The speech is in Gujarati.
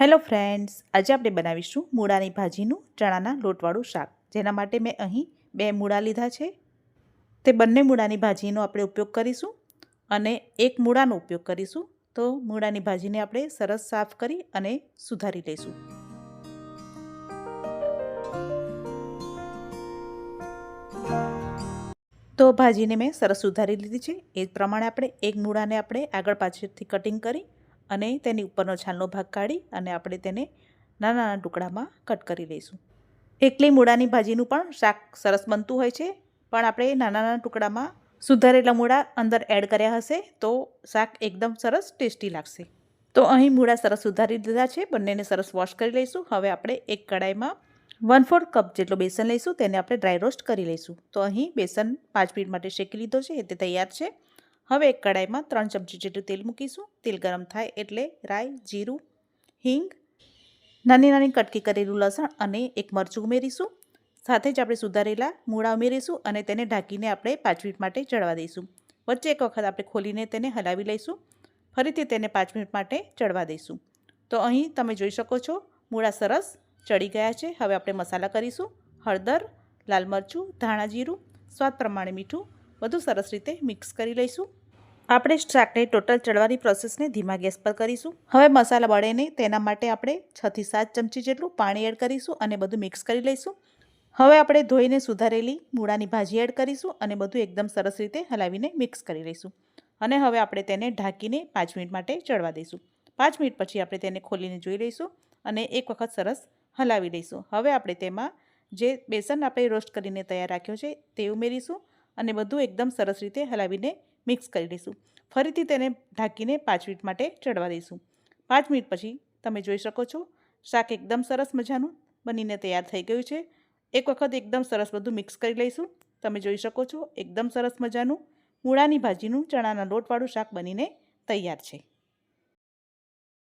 હેલો ફ્રેન્ડ્સ, આજે આપણે બનાવીશું મૂળાની ભાજીનું ચણાના લોટવાળું શાક. જેના માટે મેં અહીં બે મૂળા લીધા છે. તે બંને મૂળાની ભાજીનો આપણે ઉપયોગ કરીશું અને એક મૂળાનો ઉપયોગ કરીશું. તો મૂળાની ભાજીને આપણે સરસ સાફ કરી અને સુધારી લઈશું. તો ભાજીને મેં સરસ સુધારી લીધી છે. એ પ્રમાણે આપણે એક મૂળાને આપણે આગળ પાછળથી કટિંગ કરી અને તેની ઉપરનો છાલનો ભાગ કાઢી અને આપણે તેને નાના નાના ટુકડામાં કટ કરી લઈશું. એકલી મૂળાની ભાજીનું પણ શાક સરસ બનતું હોય છે, પણ આપણે નાના નાના ટુકડામાં સુધારેલા મૂળા અંદર એડ કર્યા હશે તો શાક એકદમ સરસ ટેસ્ટી લાગશે. તો અહીં મૂળા સરસ સુધારી દીધા છે, બંનેને સરસ વોશ કરી લઈશું. હવે આપણે એક કડાઈમાં વન ફોર્થ કપ જેટલો બેસન લઈશું, તેને આપણે ડ્રાય રોસ્ટ કરી લઈશું. તો અહીં બેસન પાંચ મિનિટ માટે શેકી લીધો છે તે તૈયાર છે. હવે એક કડાઈમાં ત્રણ ચમચી જેટલું તેલ મૂકીશું. તેલ ગરમ થાય એટલે રાઈ, જીરું, હિંગ, નાની નાની કટકી કરેલું લસણ અને એક મરચું ઉમેરીશું. સાથે જ આપણે સુધારેલા મૂળા ઉમેરીશું અને તેને ઢાંકીને આપણે પાંચ મિનિટ માટે ચડવા દઈશું. વચ્ચે એક વખત આપણે ખોલીને તેને હલાવી લઈશું. ફરીથી તેને પાંચ મિનિટ માટે ચડવા દઈશું. તો અહીં તમે જોઈ શકો છો, મૂળા સરસ ચડી ગયા છે. હવે આપણે મસાલા કરીશું. હળદર, લાલ મરચું, ધાણા જીરું, સ્વાદ પ્રમાણે મીઠું બધું સરસ રીતે મિક્સ કરી લઈશું. આપણે શાકને ટોટલ ચડવાની પ્રોસેસને ધીમા ગેસ પર કરીશું. હવે મસાલા બળે નહીં તેના માટે આપણે છથી સાત ચમચી જેટલું પાણી એડ કરીશું અને બધું મિક્સ કરી લઈશું. હવે આપણે ધોઈને સુધારેલી મૂળાની ભાજી એડ કરીશું અને બધું એકદમ સરસ રીતે હલાવીને મિક્સ કરી લઈશું. અને હવે આપણે તેને ઢાંકીને પાંચ મિનિટ માટે ચડવા દઈશું. પાંચ મિનિટ પછી આપણે તેને ખોલીને જોઈ લઈશું અને એક વખત સરસ હલાવી લઈશું. હવે આપણે તેમાં જે બેસન આપણે રોસ્ટ કરીને તૈયાર રાખ્યો છે તે ઉમેરીશું. અને બધું એકદમ સરસ રીતે હલાવીને મિક્સ કરી લઈશું ફરીથી તેને ઢાંકીને પાંચ મિનિટ માટે ચડવા દઈશું. પાંચ મિનિટ પછી તમે જોઈ શકો છો, શાક એકદમ સરસ મજાનું બનીને તૈયાર થઈ ગયું છે. એક વખત એકદમ સરસ બધું મિક્સ કરી લઈશું. તમે જોઈ શકો છો, એકદમ સરસ મજાનું મૂળાની ભાજીનું ચણાના લોટવાળું શાક બનીને તૈયાર છે.